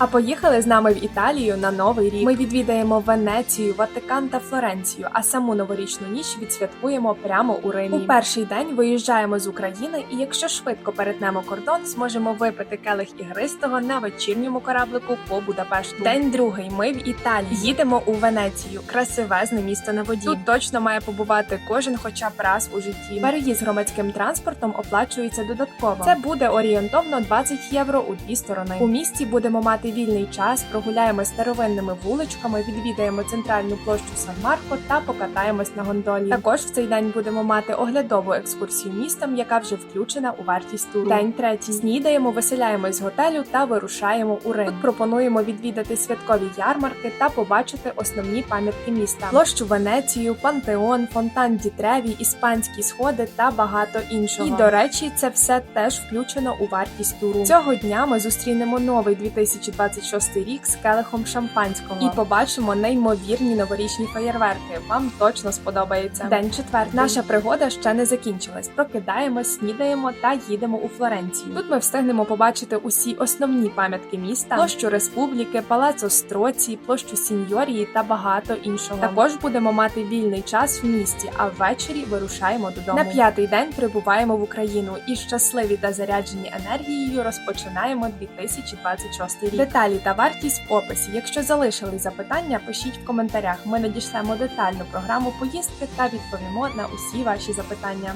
А поїхали з нами в Італію на новий рік. Ми відвідаємо Венецію, Ватикан та Флоренцію, а саму новорічну ніч відсвяткуємо прямо у Римі. У перший день виїжджаємо з України, і якщо швидко перетнемо кордон, зможемо випити келих ігристого на вечірньому кораблику по Будапешту. День другий. Ми в Італії їдемо у Венецію. Красивезне місто на воді. Тут точно має побувати кожен, хоча б раз у житті. Переїзд громадським транспортом оплачується додатково. Це буде орієнтовно 20 євро у дві сторони. У місті будемо мати вільний час, прогуляємо старовинними вуличками, відвідаємо центральну площу Сан Марко та покатаємось на гондолі. Також в цей день будемо мати оглядову екскурсію містом, яка вже включена у вартість туру. День третій. Снідаємо, виселяємось з готелю та вирушаємо у Рим. Тут пропонуємо відвідати святкові ярмарки та побачити основні пам'ятки міста: площу Венецію, пантеон, фонтан Дітреві, іспанські сходи та багато іншого. І до речі, це все теж включено у вартість туру. Цього дня ми зустрінемо новий 2026 рік з келихом шампанського і побачимо неймовірні новорічні феєрверки. Вам точно сподобається. День четвертий. Наша пригода ще не закінчилась. Прокидаємось, снідаємо та їдемо у Флоренцію. Тут ми встигнемо побачити усі основні пам'ятки міста, площу Республіки, палацо Строці, площу Сіньорії та багато іншого. Також будемо мати вільний час в місті, а ввечері вирушаємо додому. На п'ятий день прибуваємо в Україну і щасливі та заряджені енергією розпочинаємо 2026 рік. Деталі та вартість в описі. Якщо залишили запитання, пишіть в коментарях. Ми надішлемо детальну програму поїздки та відповімо на усі ваші запитання.